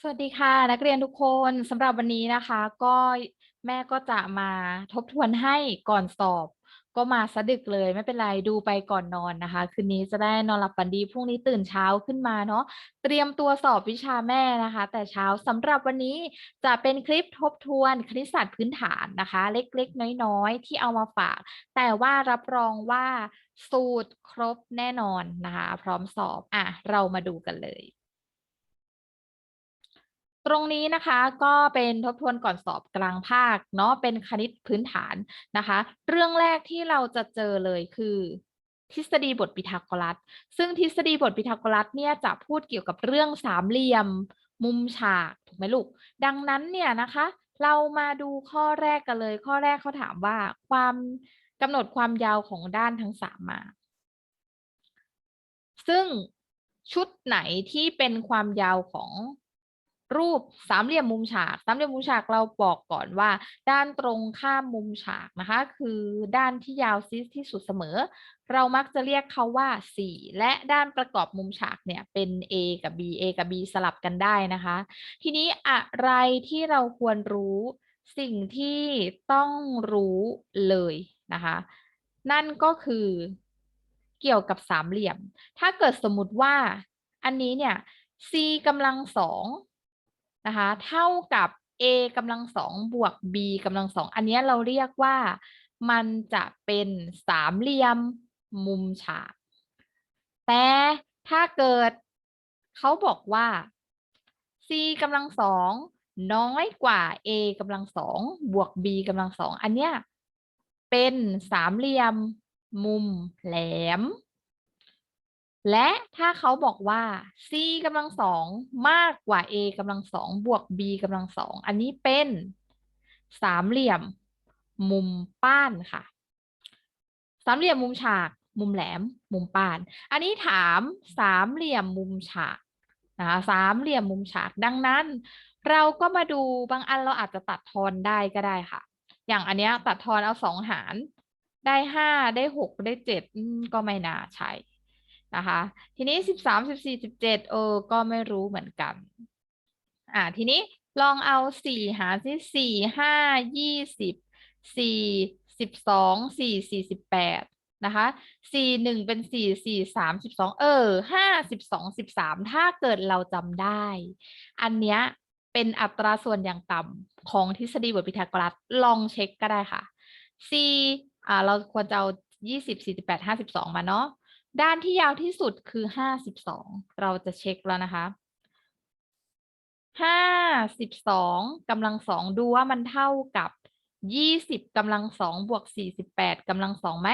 สวัสดีค่ะ นักเรียนทุกคนสำหรับวันนี้นะคะ ก็แม่ก็จะมาทบทวนให้ก่อนสอบ ก็มาสะดึกเลยไม่เป็นไรดูไปก่อนนอนนะคะ คืนนี้จะได้นอนหลับฝันดีพรุ่งนี้ตื่นเช้าขึ้นมาเนาะเตรียมตัวสอบวิชาแม่นะคะ แต่เช้าสำหรับวันนี้จะเป็นคลิปทบทวนคณิตศาสตร์พื้นฐานนะคะ เล็กๆ น้อยๆ ที่เอามาฝาก แต่ว่ารับรองว่าสูตรครบแน่นอนนะคะ พร้อมสอบอะเรามาดูกันเลย ตรงนี้นะคะก็เป็นทบทวนก่อนสอบกลางภาคเนาะเป็นคณิตพื้นฐานนะคะ เรื่องแรกที่เราจะเจอเลยคือ ทฤษฎีบทพีทาโกรัส ซึ่งทฤษฎีบทพีทาโกรัสเนี่ยจะพูดเกี่ยวกับเรื่องสามเหลี่ยม มุมฉากถูกไหมลูก ดังนั้นเนี่ยนะคะ เรามาดูข้อแรกกันเลย ข้อแรกเขาถามว่าความกำหนดความยาวของด้านทั้งสามมา ซึ่งชุดไหนที่เป็นความยาวของ รูปสามเหลี่ยมมุมฉาก สามเหลี่ยมมุมฉากเราบอกก่อนว่า ด้านตรงข้ามมุมฉากนะคะ คือด้านที่ยาวซีที่สุดเสมอ เรามักจะเรียกเขาว่า4และด้านประกอบมุมฉากเนี่ยเป็น A กับ B A กับ B สลับกันได้นะคะ ทีนี้อะไรที่เราควรรู้สิ่งที่ต้องรู้เลยนะคะ นั่นก็คือเกี่ยวกับสามเหลี่ยม ถ้าเกิดสมมติว่าอันนี้เนี่ย c กำลังสอง นะคะ เท่ากับ a กำลังสองบวก b กำลังสองอันนี้เราเรียกว่ามันจะเป็นสามเหลี่ยมมุมฉาก แต่ถ้าเกิดเขาบอกว่า c กำลังสองน้อยกว่า a กำลังสองบวก b กำลังสองอันเนี้ยเป็นสามเหลี่ยมมุมแหลม และถ้าเขาบอกว่า c กำลังสองมากกว่า a กำลังสองบวก b กำลังสองอันนี้เป็นสามเหลี่ยม มุมป้านค่ะ สามเหลี่ยมมุมฉาก มุมแหลม มุมป้าน อันนี้ถามสามเหลี่ยมมุมฉากนะคะสามเหลี่ยมมุมฉากดังนั้น เราก็มาดูบางอันเราอาจจะตัดทอนได้ก็ได้ค่ะ อย่างอันเนี้ยตัดทอนเอาสองหาร ได้ห้าได้หกได้เจ็ดก็ไม่น่าใช่ นะคะ ทีนี้สิบสามสิบสี่สิบเจ็ดเออ ก็ไม่รู้เหมือนกัน อ่า ทีนี้ลองเอาสี่หารที่สี่ห้ายี่สิบสี่สิบสองสี่สี่สิบแปดนะคะสี่หนึ่งเป็นสี่สี่สามสิบสองเออห้าสิบสองสิบสามถ้าเกิดเราจำได้ อันเนี้ยเป็นอัตราส่วนอย่างต่ำของทฤษฎีบทพีทาโกรัสลองเช็คก็ได้ค่ะ c อ่าเราควรจะเอายี่สิบสี่สิบแปดห้าสิบสองมาเนาะ ด้านที่ยาวที่สุดคือห้าสิบสองเราจะเช็คแล้วนะคะห้าสิบสองกำลังสองดูว่ามันเท่ากับยี่สิบกำลังสองบวกสี่สิบแปดกำลังสองไหม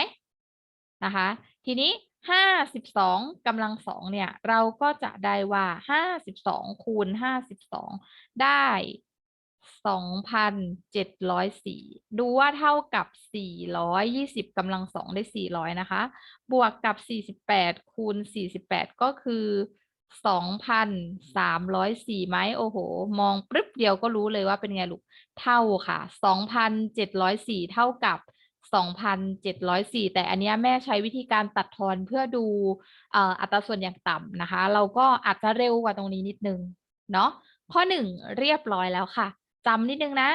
นะคะ ทีนี้ห้าสิบสองกำลังสองเนี่ย เราก็จะได้ว่าห้าสิบสองคูณห้าสิบสองได้ สองพันเจ็ดร้อยสี่ดูว่าเท่ากับสี่ร้อยยี่สิบกำลังสองได้สี่ร้อยนะคะ บวกกับสี่สิบแปดคูณสี่สิบแปดก็คือสองพันสามร้อยสี่ไหมโอ้โห มองปรึ๊บเดียวก็รู้เลยว่าเป็นไงลูก เท่าค่ะสองพันเจ็ดร้อยสี่เท่ากับสองพันเจ็ดร้อยสี่แต่อันนี้แม่ใช้วิธีการตัดทอนเพื่อดูอัตราส่วนอย่างต่ำนะคะ เราก็อาจจะเร็วกว่าตรงนี้นิดนึง เนาะข้อหนึ่งเรียบร้อยแล้วค่ะ จำนิดนึงนะ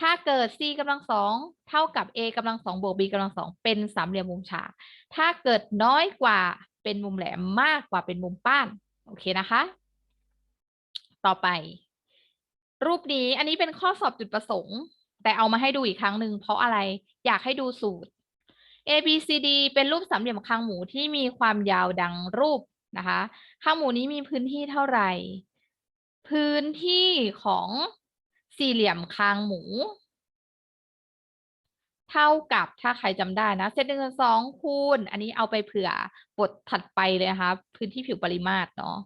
ถ้าเกิด c กำลังสองเท่ากับ a กำลังสองบวก b กำลังสองเป็นสามเหลี่ยมมุมฉากถ้าเกิดน้อยกว่าเป็นมุมแหลมมากกว่าเป็นมุมป้าน โอเคนะคะ ต่อไป รูปนี้อันนี้เป็นข้อสอบจุดประสงค์ แต่เอามาให้ดูอีกครั้งหนึ่งเพราะอะไรอยากให้ดูสูตร A B C D เป็นรูปสามเหลี่ยมคางหมูที่มีความยาวดังรูปนะคะคางหมูนี้มีพื้นที่เท่าไหร่ พื้นที่ของ สี่เหลี่ยมคางหมู เท่ากับถ้าใครจำได้นะเซตหนึ่งสองคูณ อันนี้เอาไปเผื่อบทถัดไปเลยนะคะพื้นที่ผิวปริมาตรเนาะ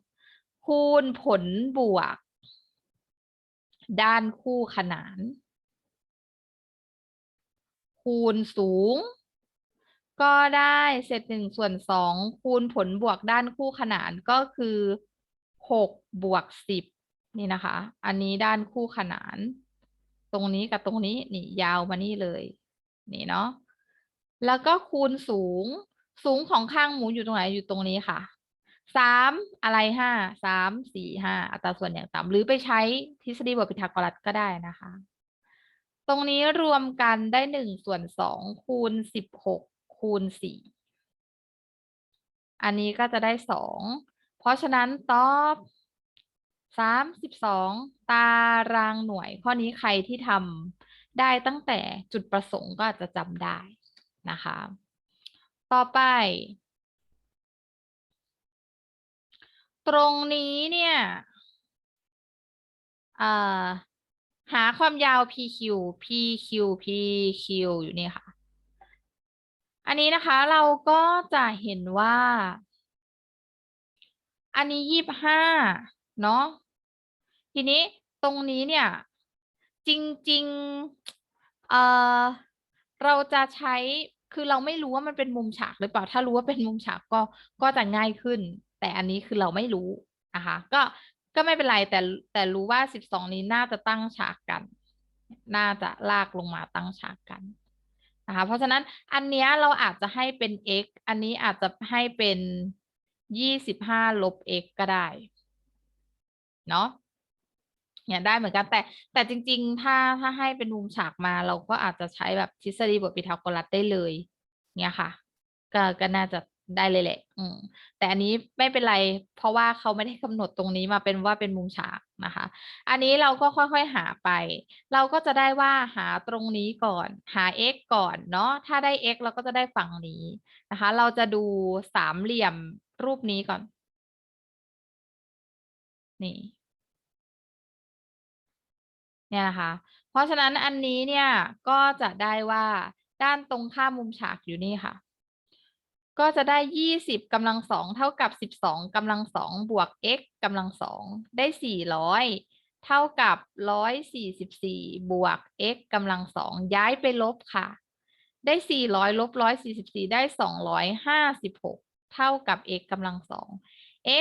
คูณผลบวก ด้านคู่ขนาน คูณสูง ก็ได้เศษหนึ่งส่วนสองคูณผลบวกด้านคู่ขนานก็คือหกบวกสิบ นี่นะคะ อันนี้ด้านคู่ขนาน ตรงนี้กับตรงนี้นี่ยาวมานี่เลย นี่เนาะแล้วก็คูณสูง สูงของข้างหมูอยู่ตรงไหนอยู่ตรงนี้ค่ะสามอะไรห้าสามสี่ห้าอัตราส่วนอย่างต่ำหรือไปใช้ทฤษฎีบทพีทาโกรัสก็ได้นะคะ ตรงนี้รวมกันได้หนึ่งส่วนสองคูณสิบหกคูณสี่อันนี้ก็จะได้สองเพราะฉะนั้นตอบ สามสิบสองตารางหน่วย ข้อนี้ใครที่ทำได้ตั้งแต่จุดประสงค์ก็อาจจะจำได้นะคะ ต่อไป ตรงนี้เนี่ยหาความยาว PQ PQ PQ อยู่นี่ค่ะ อันนี้นะคะเราก็จะเห็นว่า อันนี้ยี่บห้าเนาะ ทีนี้ตรงนี้เนี่ยจริงๆเอ่อเราจะใช้คือเราไม่รู้ว่ามันเป็นมุมฉากหรือเปล่า ถ้ารู้ว่าเป็นมุมฉากก็ก็จะง่ายขึ้น แต่อันนี้คือเราไม่รู้นะคะก็ก็ไม่เป็นไรแต่แต่รู้ว่าสิบสองนี้น่าจะตั้งฉากกัน น่าจะลากลงมาตั้งฉากกันนะคะเพราะฉะนั้นอันเนี้ยเราอาจจะให้เป็น x อันนี้อาจจะให้เป็นยี่สิบห้าลบ x ก็ได้ เนาะ เนี่ยได้เหมือนกันแต่แต่จริง ๆ ถ้าถ้าให้เป็นมุมฉากมาเราก็อาจจะใช้แบบทฤษฎีบทพีทาโกรัสได้เลยเนี่ยค่ะ ก็ก็น่าจะได้เลยแหละ อืม แต่อันนี้ไม่เป็นไร เพราะว่าเขาไม่ได้กำหนดตรงนี้มาเป็นว่าเป็นมุมฉากนะคะ อันนี้เราก็ค่อยๆหาไป เราก็จะได้ว่าหาตรงนี้ก่อน หา x ก่อนเนาะ ถ้าได้ x เราก็จะได้ฝั่งนี้นะคะ เราจะดูสามเหลี่ยมรูปนี้ก่อน นี่ เนี่ยนะคะ เพราะฉะนั้นอันนี้เนี่ยก็จะได้ว่าด้านตรงข้ามมุมฉากอยู่นี่ค่ะ ก็จะได้ 20กำลังสองเท่ากับ 12กำลังสองบวก x กำลังสองได้ 400 เท่ากับ 144 บวก x กำลังสองย้ายไปลบค่ะ ได้ 400ลบ144 ได้ 256 เท่ากับ x กำลังสอง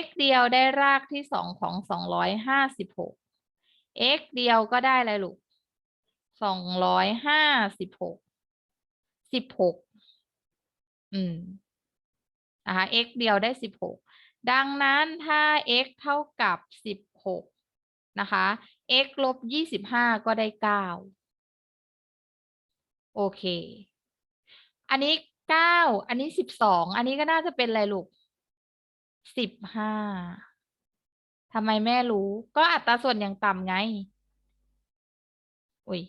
x เดียวได้รากที่ 2 ของ 256 x เดียวก็ได้อะไรลูกสองร้อยห้าสิบหกสิบหกอืมนะคะ x เดียวได้สิบหกดังนั้นถ้า x เท่ากับสิบหกนะคะ x ลบยี่สิบห้าก็ได้เก้าโอเค อันนี้เก้าอันนี้สิบสองอันนี้ก็น่าจะเป็นอะไรลูกสิบห้า ทำไมแม่รู้ ก็อัตราส่วนอย่างต่ำไง อุ้ย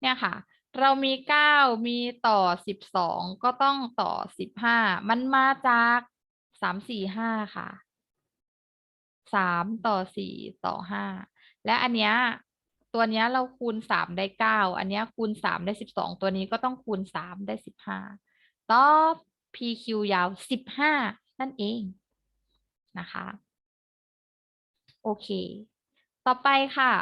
เนี่ยค่ะ เรามีเก้ามีต่อสิบสองก็ต้องต่อสิบห้ามันมาจากสามสี่ห้าค่ะสามต่อสี่ต่อห้าและอันเนี้ยตัวเนี้ยเราคูณสามได้เก้าอันเนี้ยคูณสามได้สิบสองตัวนี้ก็ต้องคูณสามได้สิบห้าตอบ PQ ยาวสิบห้านั่นเองนะคะ อเค ต่อไปค่ะ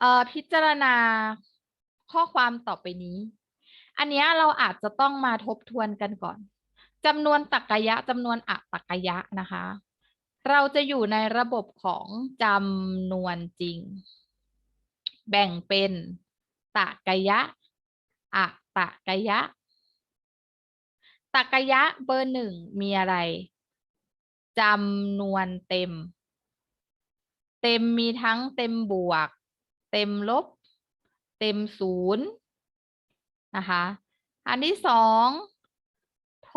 เอ่อพิจารณาข้อความต่อไปนี้ อันเนี้ยเราอาจจะต้องมาทบทวนกันก่อนจำนวนตรรกะยะจำนวนอะตรรกะยะนะคะ เราจะอยู่ในระบบของจำนวนจริง แบ่งเป็นตรรกะยะอะตรรกะยะตรรกะยะเบอร์หนึ่งมีอะไร จำนวนเต็ม เต็มมีทั้งเต็มบวก เต็มลบ เต็มศูนย์นะคะ อันที่สองท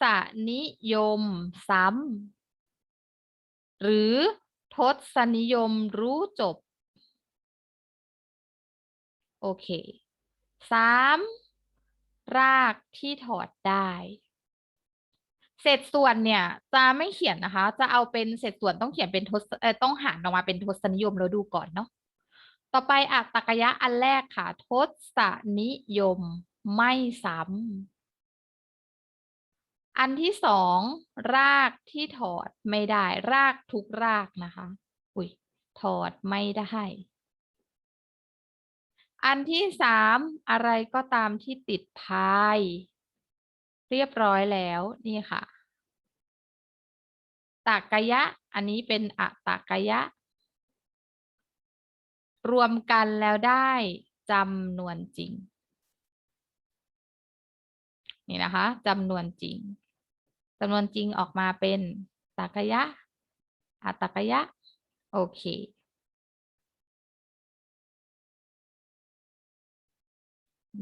ศนิยมซ้ำหรือทศนิยมรู้จบ โอเคสามรากที่ถอดได้ เศษส่วนเนี่ยจะไม่เขียนนะคะ จะเอาเป็นเศษส่วนต้องเขียนเป็นทศเออต้องหารออกมาเป็นทศนิยมแล้วดูก่อนเนาะต่อไปอัตตกยะอันแรกค่ะ ทศนิยมไม่ซ้ำอันที่สองรากที่ถอดไม่ได้ รากทุกรากนะคะ อุ้ยถอดไม่ได้ อันที่สามอะไรก็ตามที่ติดพาย เรียบร้อยแล้วนี่ค่ะตากยะ อันนี้เป็นอะตากยะ รวมกันแล้วได้จำนวนจริง นี่นะคะจำนวนจริงจำนวนจริงออกมาเป็นตรรกะอัตตรกะโอเค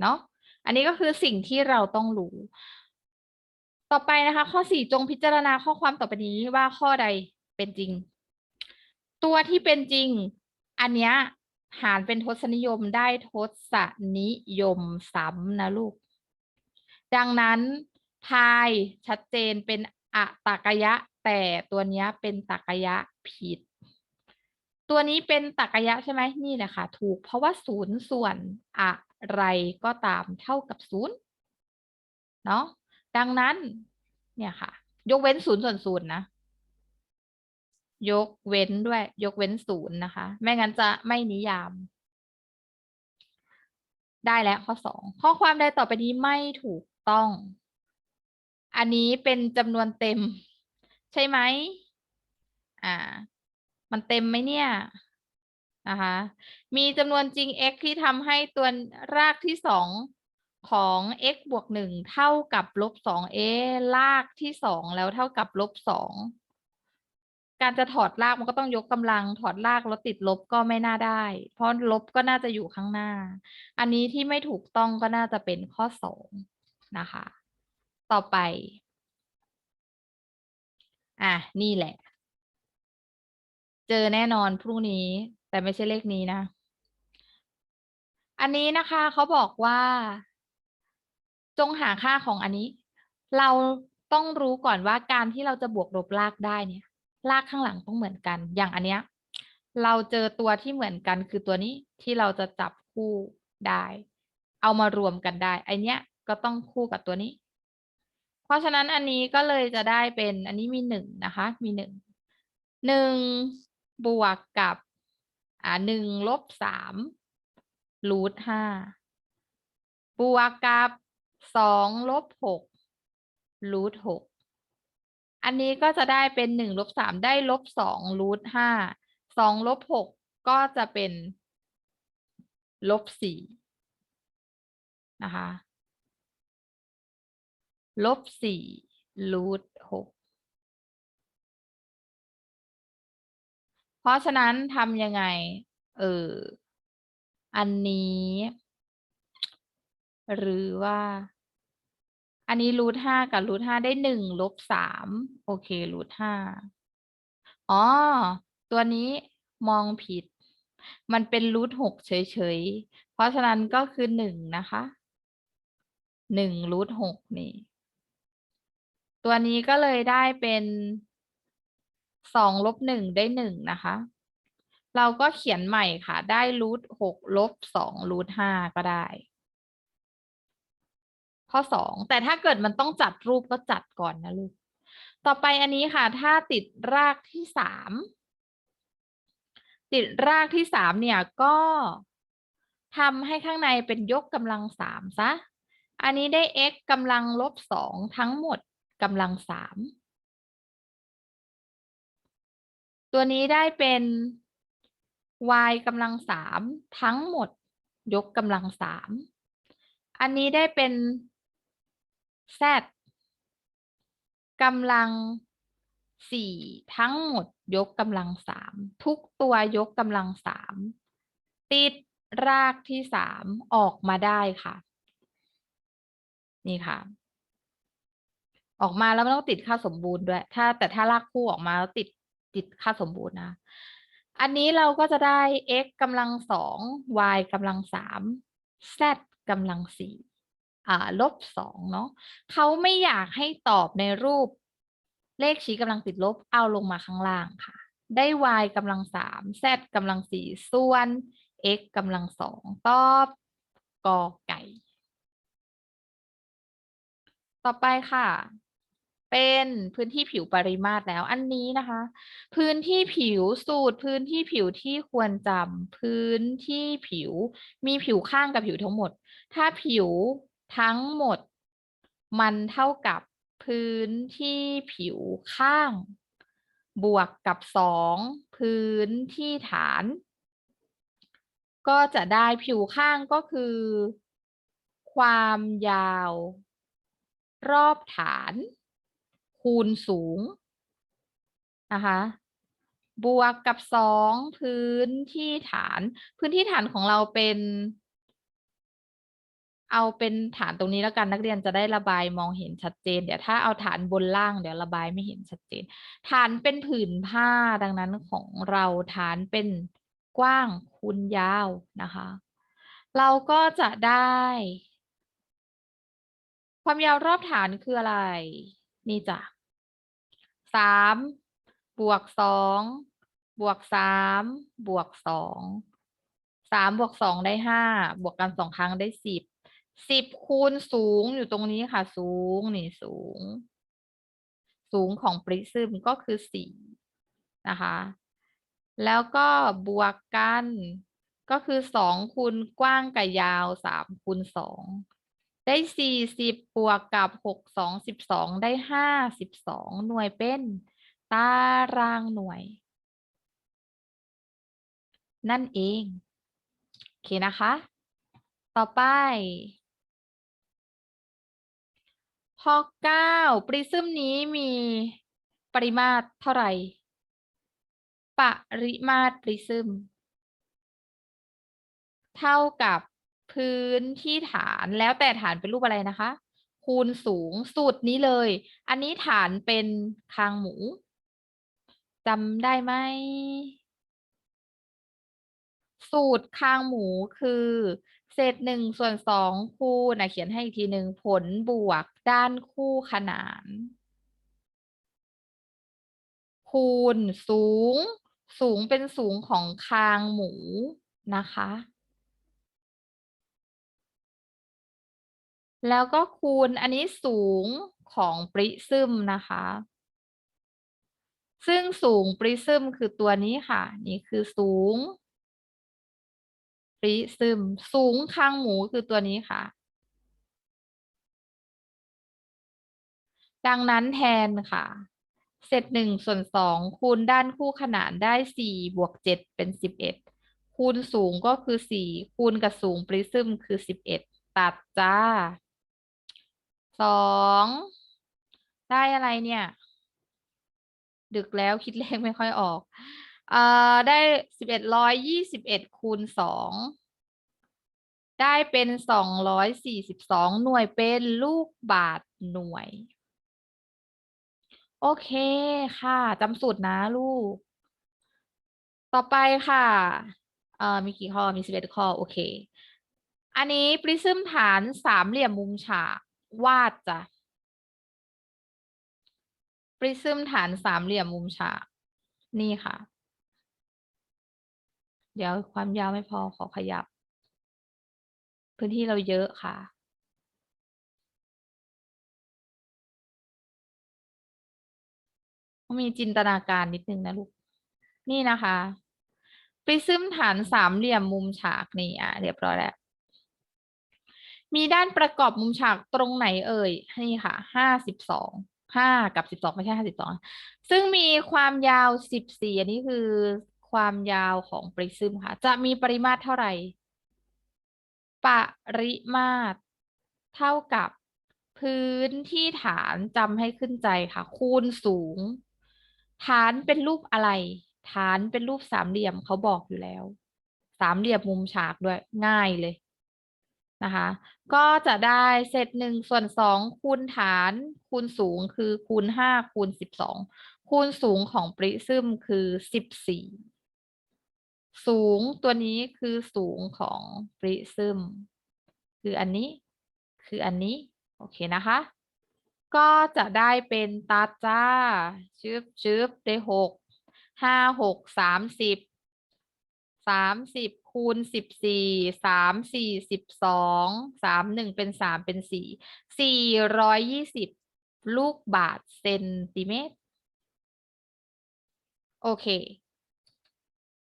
เนาะอันนี้ก็คือสิ่งที่เราต้องรู้ ต่อไปนะคะ ข้อสี่จงพิจารณาข้อความต่อไปนี้ว่าข้อใดเป็นจริง ตัวที่เป็นจริง อันเนี้ยหารเป็นทศนิยมได้ทศนิยมซ้ำนะลูก ดังนั้นพายชัดเจนเป็นอะตากยะ แต่ตัวเนี้ยเป็นตากยะผิด ตัวนี้เป็นตากยะใช่ไหมนี่แหละค่ะถูกเพราะว่าศูนย์ส่วนอะไรก็ตามเท่ากับศูนย์เนาะ ดังนั้น เนี่ยค่ะ ยกเว้นศูนย์ส่วนศูนย์นะ ยกเว้นด้วย ยกเว้นศูนย์นะคะ ไม่งั้นจะไม่นิยาม ได้แล้วข้อสองข้อความใดต่อไปนี้ไม่ถูกต้อง อันนี้เป็นจำนวนเต็ม ใช่ไหมอ่า มันเต็มไหมเนี่ยนะคะ มีจำนวนจริง x ที่ทำให้ตัวรากที่สอง ของ x บวกหนึ่งเท่ากับลบสองเอรากที่สองแล้วเท่ากับลบสองการจะถอดรากมันก็ต้องยกกำลังถอดรากแล้วติดลบก็ไม่น่าได้ เพราะลบก็น่าจะอยู่ข้างหน้า อันนี้ที่ไม่ถูกต้องก็น่าจะเป็นข้อสองนะคะ ต่อไป อะ นี่แหละ เจอแน่นอนพรุ่งนี้ แต่ไม่ใช่เลขนี้นะ อันนี้นะคะเขาบอกว่า จงหาค่าของอันนี้ เราต้องรู้ก่อนว่าการที่เราจะบวกลบรากได้เนี่ยรากข้างหลังต้องเหมือนกัน อย่างอันเนี้ย เราเจอตัวที่เหมือนกันคือตัวนี้ที่เราจะจับคู่ได้ เอามารวมกันได้ไอเนี้ยก็ต้องคู่กับตัวนี้ เพราะฉะนั้นอันนี้ก็เลยจะได้เป็นอันนี้มีหนึ่งนะคะ มีหนึ่งหนึ่งบวกกับอ่าหนึ่งลบสามรูทห้าบวกกับ สองลบหกรูทหกอันนี้ก็จะได้เป็นหนึ่งลบสามได้ลบสองรูทห้าสองลบหกก็จะเป็นลบสี่นะคะลบสี่รูทหกเพราะฉะนั้นทำยังไง เออ อันนี้ หรือว่า อันนี้รูทห้ากับรูทห้าได้หนึ่งลบสามโอเครูทห้าอ๋อ ตัวนี้มองผิด มันเป็นรูทหกเฉยๆ เพราะฉะนั้นก็คือหนึ่งนะคะหนึ่งรูทหกนี่ ตัวนี้ก็เลยได้เป็นสองลบหนึ่งได้หนึ่งนะคะ เราก็เขียนใหม่ค่ะ ได้รูทหกลบสองรูทห้าก็ได้ ข้อสองแต่ถ้าเกิดมันต้องจัดรูปก็จัดก่อนนะลูก ต่อไปอันนี้ค่ะ ถ้าติดรากที่สามติดรากที่สามเนี่ยก็ทำให้ข้างในเป็นยกกำลังสามซะ อันนี้ได้ x กำลังลบสองทั้งหมดกำลังสามตัวนี้ได้เป็น y กำลังสามทั้งหมดยกกำลังสามอันนี้ได้เป็น z กำลังสี่ทั้งหมดยกกำลังสามทุกตัวยกกำลังสามติดรากที่สามออกมาได้ค่ะ นี่ค่ะ ออกมาแล้วไม่ต้องติดค่าสมบูรณ์ด้วย ถ้าแต่ถ้ารากคู่ออกมาแล้วติดติดค่าสมบูรณ์นะ อันนี้เราก็จะได้ x กำลังสอง y กำลังสาม z กำลังสี่ ลบสองเนาะเขาไม่อยากให้ตอบในรูปเลขชี้กำลังติดลบเอาลงมาข้างล่างค่ะ ได้ y กำลังสาม z กำลังสี่ส่วน x กำลังสองตอบกอไก่ ต่อไปค่ะ เป็นพื้นที่ผิวปริมาตรแล้วอันนี้นะคะ พื้นที่ผิวสูตรพื้นที่ผิวที่ควรจำพื้นที่ผิวมีผิวข้างกับผิวทั้งหมด ถ้าผิว ทั้งหมด มันเท่ากับพื้นที่ผิวข้าง บวกกับสองพื้นที่ฐาน ก็จะได้ผิวข้างก็คือ ความยาว รอบฐาน คูณสูงนะคะบวกกับสองพื้นที่ฐาน พื้นที่ฐานของเราเป็น เอาเป็นฐานตรงนี้แล้วกันนักเรียนจะได้ระบายมองเห็นชัดเจน เดี๋ยวถ้าเอาฐานบนล่างเดี๋ยวระบายไม่เห็นชัดเจน ฐานเป็นผืนผ้าดังนั้นของเราฐานเป็นกว้างคูณยาวนะคะ เราก็จะได้ ความยาวรอบฐานคืออะไร นี่จ้ะสามบวกสองบวกสามบวกสองสามบวกสองได้ห้าบวกกันสองครั้งได้สิบ สิบคูณสูงอยู่ตรงนี้ค่ะ สูงนี่สูง สูงของปริซึมก็คือสี่นะคะ แล้วก็บวกกันก็คือสองคูณกว้างกับยาวสามคูณสองได้สี่สิบบวกกับหกสองสิบสองได้ห้าสิบสองหน่วยเป็นตารางหน่วย นั่นเอง โอเคนะคะ ต่อไป ข้อเก้าปริซึมนี้มีปริมาตรเท่าไหร่ ปริมาตรปริซึม เท่ากับพื้นที่ฐานแล้วแต่ฐานเป็นรูปอะไรนะคะ คูณสูงสูตรนี้เลย อันนี้ฐานเป็นคางหมูจำได้ไหม สูตรคางหมูคือ เศษหนึ่งส่วนสองคูณนะเขียนให้อีกทีหนึ่งผลบวกด้านคู่ขนาน คูณสูง สูงเป็นสูงของคางหมูนะคะ แล้วก็คูณอันนี้สูงของปริซึมนะคะ ซึ่งสูงปริซึมคือตัวนี้ค่ะ นี่คือสูง ริซึม สูงคางหมูคือตัวนี้ค่ะ ดังนั้นแทนค่ะ เศษหนึ่งส่วนสองคูณด้านคู่ขนานได้สี่บวกเจ็ดเป็นสิบเอ็ดคูณสูงก็คือสี่คูณกับสูงปริซึมคือสิบเอ็ดตัดจ้าสองได้อะไรเนี่ย ดึกแล้วคิดเลขไม่ค่อยออก เอ่อได้สิบเอ็ดร้อยยี่สิบเอ็ดคูณสองได้เป็นสองร้อยสี่สิบสองหน่วยเป็นลูกบาทหน่วย โอเคค่ะจำสูตรนะลูก ต่อไปค่ะเอ่อมีกี่ข้อมีสิบเอ็ดข้อ โอเค อันนี้ปริซึมฐานสามเหลี่ยมมุมฉากวาดจ้ะปริซึมฐานสามเหลี่ยมมุมฉากนี่ค่ะ เดี๋ยวความยาวไม่พอขอขยับ พื้นที่เราเยอะค่ะ มีจินตนาการนิดนึงนะลูก นี่นะคะปริซึมฐานสามเหลี่ยมมุมฉากนี่อะเรียบร้อยแล้ว มีด้านประกอบมุมฉากตรงไหนเอ่ย นี่ค่ะ ห้าสิบสอง ห้ากับสิบสองไม่ใช่ห้าสิบสอง ซึ่งมีความยาวสิบสี่อันนี้คือ ความยาวของปริซึมค่ะ จะมีปริมาตรเท่าไหร่ ปริมาตรเท่ากับพื้นที่ฐานจำให้ขึ้นใจค่ะ คูณสูง ฐานเป็นรูปอะไร ฐานเป็นรูปสามเหลี่ยมเขาบอกอยู่แล้ว สามเหลี่ยมมุมฉากด้วยง่ายเลยนะคะ ก็จะได้เศษหนึ่งส่วนสองคูณฐาน คูณสูงคือคูณห้าคูณสิบสองคูณสูงของปริซึมคือสิบสี่ สูงตัวนี้คือสูงของปริซึม คืออันนี้คืออันนี้ โอเคนะคะ ก็จะได้เป็นตาจ้าชึบชึบได้หกห้าหกสามสิบสามสิบคูณสิบสี่สามสี่สิบสองสามหนึ่งเป็นสามเป็นสี่สี่ร้อยยี่สิบลูกบาทเซนติเมตร โอเค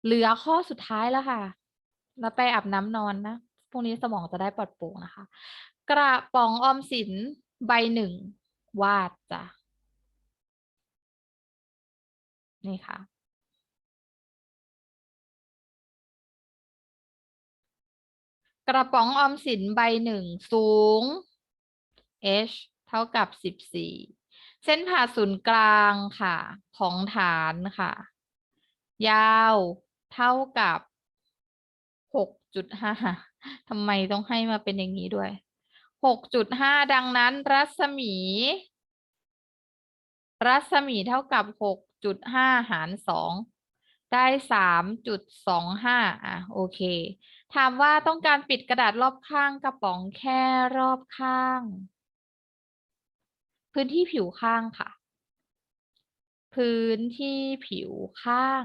เหลือข้อสุดท้ายแล้วค่ะ แล้วไปอาบน้ำนอนนะพรุ่งนี้สมองจะได้ปลอดโปร่งนะคะ กระป๋องออมสินใบหนึ่ง วาดจ้ะ นี่ค่ะ กระป๋องออมสินใบหนึ่ง สูง h เท่ากับสิบสี่เส้นผ่าศูนย์กลางค่ะ ของฐานค่ะ ยาว เท่ากับหกจุดห้าทำไมต้องให้มาเป็นอย่างนี้ด้วยหกจุดห้าดังนั้น รัศมี รัศมีเท่ากับหกจุดห้าหารสองได้สามจุดสองห้าอะโอเค ถามว่าต้องการปิดกระดาษรอบข้างกระป๋องแค่รอบข้าง พื้นที่ผิวข้างค่ะ พื้นที่ผิวข้าง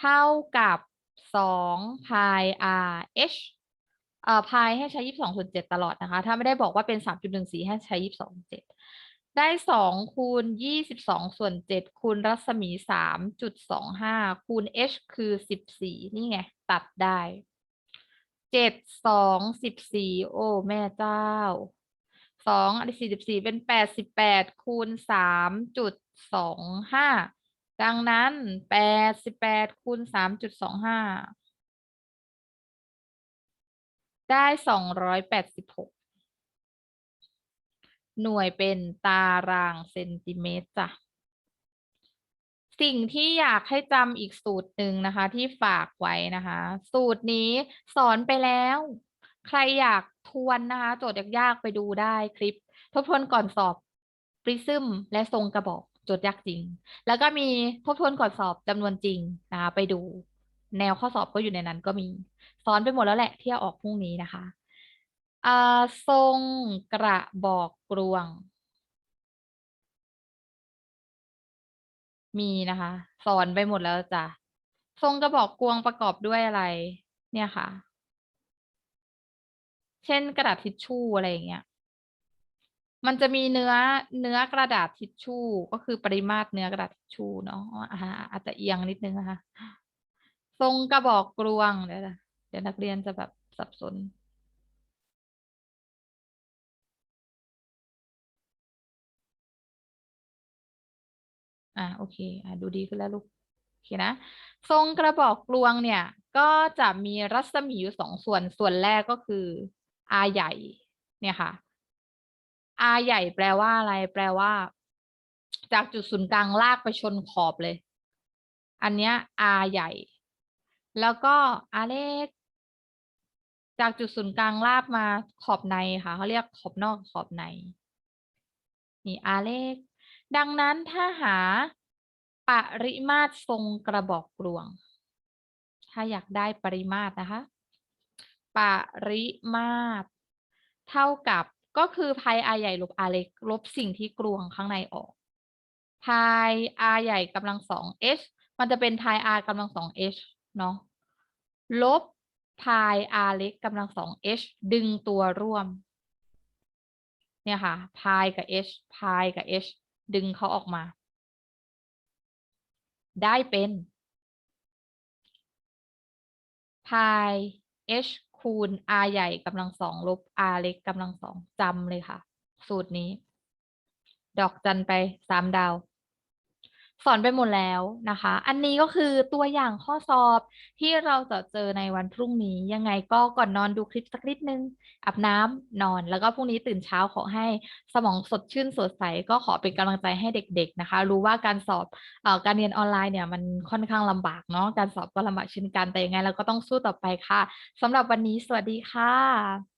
เท่ากับสองพาย r h เอ่อพายให้ใช้ยี่สิบสองส่วนเจ็ดตลอดนะคะ ถ้าไม่ได้บอกว่าเป็นสามจุดหนึ่งสี่ให้ใช้ยี่สิบสองเจ็ดได้สองคูณยี่สิบสองส่วนเจ็ดคูณรัศมีสามจุดสองห้าคูณ h คือสิบสี่นี่ไง ตัดได้เจ็ดสองสิบสี่โอ้ แม่เจ้าสองอันสี่สิบสี่เป็นแปดสิบแปดคูณสามจุ ดังนั้นแปดสิบแปดคูณสามจุดสองห้าได้สองร้อยแปดสิบหกหน่วยเป็นตารางเซนติเมตรจ้ะ สิ่งที่อยากให้จำอีกสูตรหนึ่งนะคะ ที่ฝากไว้นะคะ สูตรนี้สอนไปแล้ว ใครอยากทวนนะคะ โจทย์ยากๆไปดูได้คลิป ทบทวนก่อนสอบปริซึมและทรงกระบอก จทย์ยากจริง แล้วก็มีทบทวนก่อนสอบจำนวนจริงนะคะไปดูแนวข้อสอบก็อยู่ในนั้นก็มีสอนไปหมดแล้วแหละที่เอาออกพรุ่งนี้นะคะอ่าทรงกระบอกกลวง มีนะคะสอนไปหมดแล้วจ้ะทรงกระบอกกลวงประกอบด้วยอะไร เนี่ยค่ะ เช่นกระดาษทิชชู่อะไรอย่างเงี้ย มันจะมีเนื้อเนื้อกระดาษทิชชู่ก็คือปริมาตรเนื้อกระดาษทิชชู่เนาะอาจจะเอียงนิดนึงนะคะ ทรงกระบอกกลวงเดี๋ยวนะเดี๋ยวนักเรียนจะแบบสับสน อ่าโอเค อ่าดูดีขึ้นแล้วลูกโอเคนะทรงกระบอกกลวงเนี่ย ก็จะมีรัศมีอยู่สองส่วนส่วนแรกก็คือ R ใหญ่เนี่ยค่ะ R ใหญ่แปลว่าอะไร แปลว่า จากจุดศูนย์กลางลากไปชนขอบเลย อันเนี้ย R ใหญ่ แล้วก็ R เล็ก จากจุดศูนย์กลางลากมาขอบในค่ะเขาเรียกขอบนอกขอบใน นี่ R เล็ก ดังนั้นถ้าหาปริมาตรทรงกระบอกกลวง ถ้าอยากได้ปริมาตรนะคะ ปริมาตร เท่ากับ ก็คือพาย r ใหญ่ลบ r เล็กลบสิ่งที่กลวงข้างในออกพาย r ใหญ่กำลังสอง h มันจะเป็นพาย r กำลังสอง h เนาะลบพาย r เล็กกำลังสอง h ดึงตัวร่วม เนี่ยค่ะพายกับ h พายกับ h ดึงเขาออกมา ได้เป็นพาย h คูณ r ใหญ่กำลังสองลบ r เล็กกำลังสองจำเลยค่ะ สูตรนี้ ดอกจันไปสามดาว สอนไปหมดแล้วนะคะ อันนี้ก็คือตัวอย่างข้อสอบที่เราจะเจอในวันพรุ่งนี้ ยังไงก็ก่อนนอนดูคลิปสักนิดนึงอาบน้ำนอน แล้วก็พรุ่งนี้ตื่นเช้าขอให้สมองสดชื่นสดใส ก็ขอเป็นกำลังใจให้เด็ก ๆนะคะ รู้ว่าการสอบอการเรียนออนไลน์เนี่ยมันค่อนข้างลำบากเนาะการสอบก็ลำบากเช่นกันแต่ยังไงเราก็ต้องสู้ต่อไปค่ะสำหรับวันนี้สวัสดีค่ะ